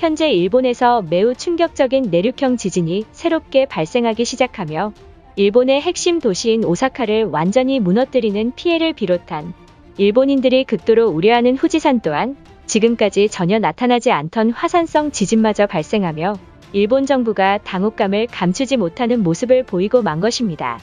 현재 일본에서 매우 충격적인 내륙형 지진이 새롭게 발생하기 시작하며 일본의 핵심 도시인 오사카를 완전히 무너뜨리는 피해를 비롯한 일본인들이 극도로 우려하는 후지산 또한 지금까지 전혀 나타나지 않던 화산성 지진마저 발생하며 일본 정부가 당혹감을 감추지 못하는 모습을 보이고 만 것입니다.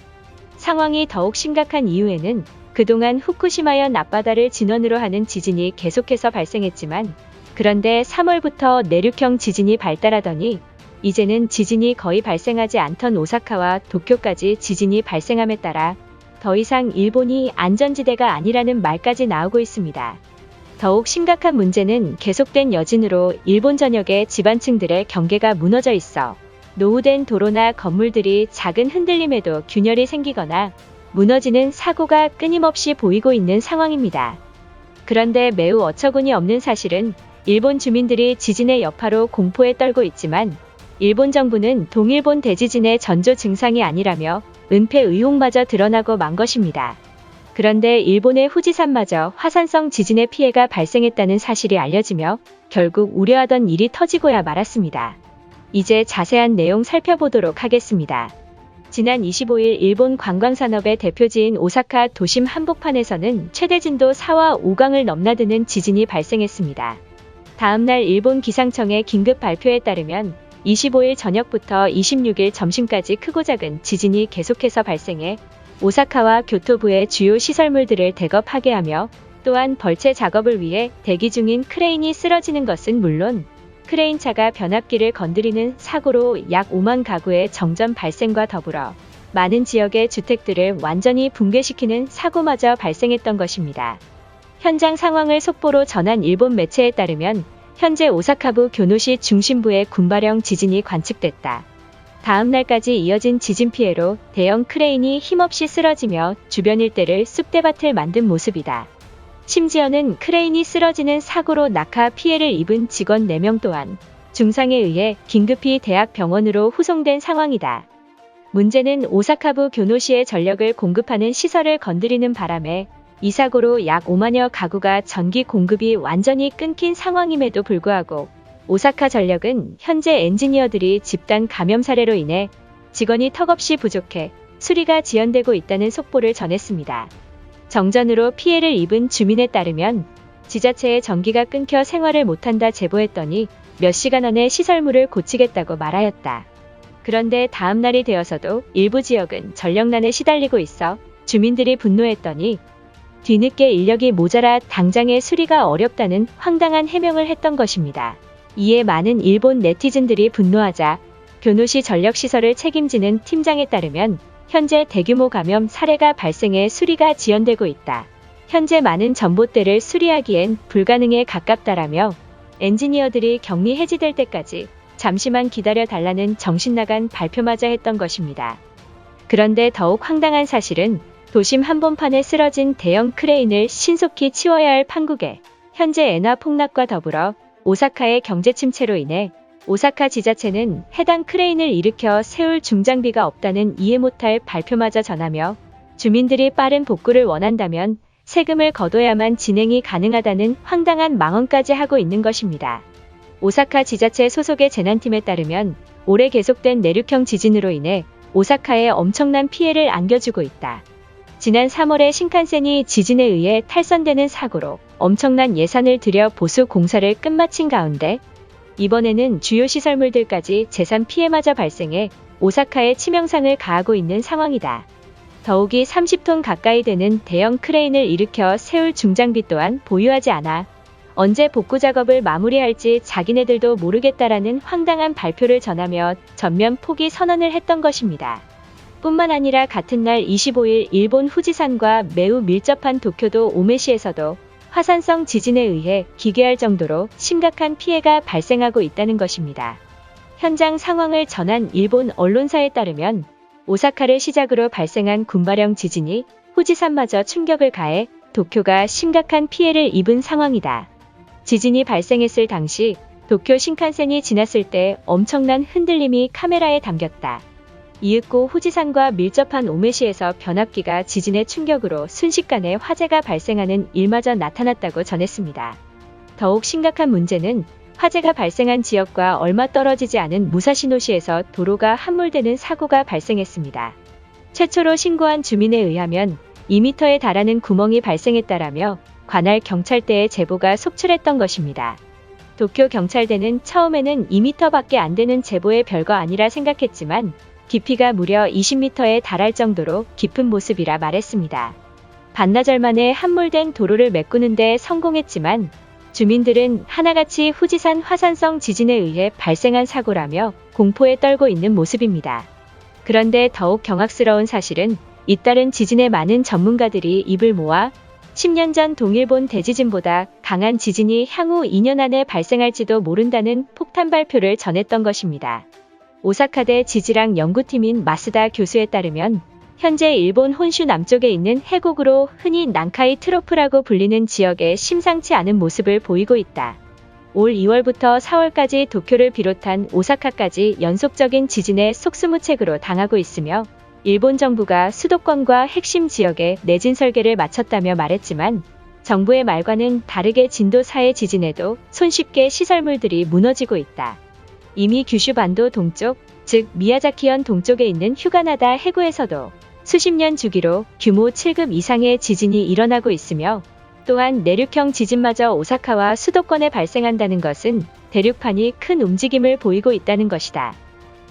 상황이 더욱 심각한 이유에는 그동안 후쿠시마현 앞바다를 진원으로 하는 지진이 계속해서 발생했지만 그런데 3월부터 내륙형 지진이 발달하더니 이제는 지진이 거의 발생하지 않던 오사카와 도쿄까지 지진이 발생함에 따라 더 이상 일본이 안전지대가 아니라는 말까지 나오고 있습니다. 더욱 심각한 문제는 계속된 여진으로 일본 전역의 지반층들의 경계가 무너져 있어 노후된 도로나 건물들이 작은 흔들림에도 균열이 생기거나 무너지는 사고가 끊임없이 보이고 있는 상황입니다. 그런데 매우 어처구니 없는 사실은 일본 주민들이 지진의 여파로 공포에 떨고 있지만 일본 정부는 동일본 대지진의 전조 증상이 아니라며 은폐 의혹마저 드러나고 만 것입니다. 그런데 일본의 후지산마저 화산성 지진의 피해가 발생했다는 사실이 알려지며 결국 우려하던 일이 터지고야 말았습니다. 이제 자세한 내용 살펴보도록 하겠습니다. 지난 25일 일본 관광산업의 대표지인 오사카 도심 한복판에서는 최대 진도 4와 5강을 넘나드는 지진이 발생했습니다. 다음날 일본 기상청의 긴급 발표에 따르면 25일 저녁부터 26일 점심까지 크고 작은 지진이 계속해서 발생해 오사카와 교토부의 주요 시설물들을 대거 파괴하며 또한 벌채 작업을 위해 대기 중인 크레인이 쓰러지는 것은 물론 크레인차가 변압기를 건드리는 사고로 약 5만 가구의 정전 발생과 더불어 많은 지역의 주택들을 완전히 붕괴시키는 사고마저 발생했던 것입니다. 현장 상황을 속보로 전한 일본 매체에 따르면 현재 오사카부 교노시 중심부의 군발형 지진이 관측됐다. 다음 날까지 이어진 지진 피해로 대형 크레인이 힘없이 쓰러지며 주변 일대를 쑥대밭을 만든 모습이다. 심지어는 크레인이 쓰러지는 사고로 낙하 피해를 입은 직원 4명 또한 중상에 의해 긴급히 대학 병원으로 후송된 상황이다. 문제는 오사카부 교노시의 전력을 공급하는 시설을 건드리는 바람에 이 사고로 약 5만여 가구가 전기 공급이 완전히 끊긴 상황임에도 불구하고 오사카 전력은 현재 엔지니어들이 집단 감염 사례로 인해 직원이 턱없이 부족해 수리가 지연되고 있다는 속보를 전했습니다. 정전으로 피해를 입은 주민에 따르면 지자체의 전기가 끊겨 생활을 못한다 제보했더니 몇 시간 안에 시설물을 고치겠다고 말하였다. 그런데 다음 날이 되어서도 일부 지역은 전력난에 시달리고 있어 주민들이 분노했더니 뒤늦게 인력이 모자라 당장의 수리가 어렵다는 황당한 해명을 했던 것입니다. 이에 많은 일본 네티즌들이 분노하자 교노시 전력시설을 책임지는 팀장에 따르면 현재 대규모 감염 사례가 발생해 수리가 지연되고 있다. 현재 많은 전봇대를 수리하기엔 불가능에 가깝다라며 엔지니어들이 격리 해지될 때까지 잠시만 기다려 달라는 정신나간 발표마저 했던 것입니다. 그런데 더욱 황당한 사실은 도심 한복판에 쓰러진 대형 크레인을 신속히 치워야 할 판국에 현재 엔화 폭락과 더불어 오사카의 경제 침체로 인해 오사카 지자체는 해당 크레인을 일으켜 세울 중장비가 없다는 이해 못할 발표마저 전하며 주민들이 빠른 복구를 원한다면 세금을 거둬야만 진행이 가능하다는 황당한 망언까지 하고 있는 것입니다. 오사카 지자체 소속의 재난팀에 따르면 올해 계속된 내륙형 지진으로 인해 오사카에 엄청난 피해를 안겨주고 있다. 지난 3월에 신칸센이 지진에 의해 탈선되는 사고로 엄청난 예산을 들여 보수 공사를 끝마친 가운데 이번에는 주요 시설물들까지 재산 피해마저 발생해 오사카에 치명상을 가하고 있는 상황이다. 더욱이 30톤 가까이 되는 대형 크레인을 일으켜 세울 중장비 또한 보유하지 않아 언제 복구 작업을 마무리할지 자기네들도 모르겠다라는 황당한 발표를 전하며 전면 포기 선언을 했던 것입니다. 뿐만 아니라 같은 날 25일 일본 후지산과 매우 밀접한 도쿄도 오메시에서도 화산성 지진에 의해 기괴할 정도로 심각한 피해가 발생하고 있다는 것입니다. 현장 상황을 전한 일본 언론사에 따르면 오사카를 시작으로 발생한 군발형 지진이 후지산마저 충격을 가해 도쿄가 심각한 피해를 입은 상황이다. 지진이 발생했을 당시 도쿄 신칸센이 지났을 때 엄청난 흔들림이 카메라에 담겼다. 이윽고 후지산과 밀접한 오메시에서 변압기가 지진의 충격으로 순식간에 화재가 발생하는 일마저 나타났다고 전했습니다. 더욱 심각한 문제는 화재가 발생한 지역과 얼마 떨어지지 않은 무사시노시에서 도로가 함몰되는 사고가 발생했습니다. 최초로 신고한 주민에 의하면 2m에 달하는 구멍이 발생했다라며 관할 경찰대에 제보가 속출했던 것입니다. 도쿄 경찰대는 처음에는 2m밖에 안 되는 제보의 별거 아니라 생각했지만 깊이가 무려 20m에 달할 정도로 깊은 모습이라 말했습니다. 반나절 만에 함몰된 도로를 메꾸는데 성공했지만 주민들은 하나같이 후지산 화산성 지진에 의해 발생한 사고라며 공포에 떨고 있는 모습입니다. 그런데 더욱 경악스러운 사실은 잇따른 지진에 많은 전문가들이 입을 모아 10년 전 동일본 대지진보다 강한 지진이 향후 2년 안에 발생할지도 모른다는 폭탄 발표를 전했던 것입니다. 오사카대 지질학 연구팀인 마스다 교수에 따르면 현재 일본 혼슈 남쪽에 있는 해곡으로 흔히 난카이 트로프라고 불리는 지역에 심상치 않은 모습을 보이고 있다. 올 2월부터 4월까지 도쿄를 비롯한 오사카까지 연속적인 지진에 속수무책으로 당하고 있으며 일본 정부가 수도권과 핵심 지역에 내진 설계를 마쳤다며 말했지만 정부의 말과는 다르게 진도 4의 지진에도 손쉽게 시설물들이 무너지고 있다. 이미 규슈 반도 동쪽, 즉 미야자키현 동쪽에 있는 휴가나다 해구에서도 수십 년 주기로 규모 7급 이상의 지진이 일어나고 있으며 또한 내륙형 지진마저 오사카와 수도권에 발생한다는 것은 대륙판이 큰 움직임을 보이고 있다는 것이다.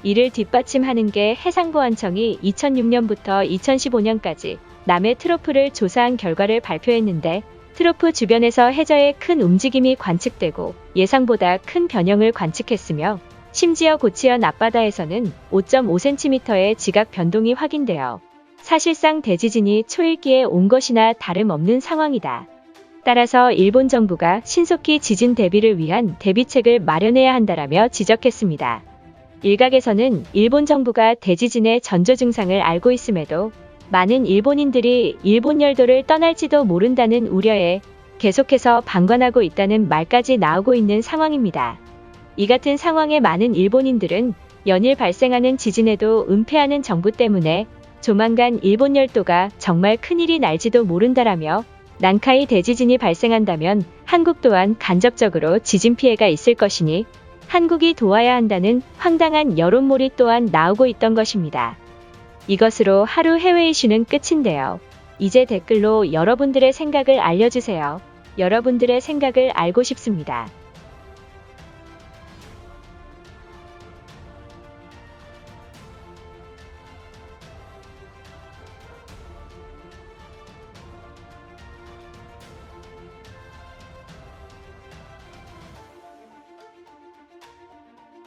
이를 뒷받침하는 게 해상보안청이 2006년부터 2015년까지 남해 트로프를 조사한 결과를 발표했는데 트로프 주변에서 해저에 큰 움직임이 관측되고 예상보다 큰 변형을 관측했으며 심지어 고치현 앞바다에서는 5.5cm의 지각 변동이 확인되어 사실상 대지진이 초일기에 온 것이나 다름없는 상황이다. 따라서 일본 정부가 신속히 지진 대비를 위한 대비책을 마련해야 한다라며 지적했습니다. 일각에서는 일본 정부가 대지진의 전조 증상을 알고 있음에도 많은 일본인들이 일본 열도를 떠날지도 모른다는 우려에 계속해서 방관하고 있다는 말까지 나오고 있는 상황입니다. 이 같은 상황에 많은 일본인들은 연일 발생하는 지진에도 은폐하는 정부 때문에 조만간 일본 열도가 정말 큰일이 날지도 모른다라며 난카이 대지진이 발생한다면 한국 또한 간접적으로 지진 피해가 있을 것이니 한국이 도와야 한다는 황당한 여론몰이 또한 나오고 있던 것입니다. 이것으로 하루 해외 이슈는 끝인데요. 이제 댓글로 여러분들의 생각을 알려주세요. 여러분들의 생각을 알고 싶습니다.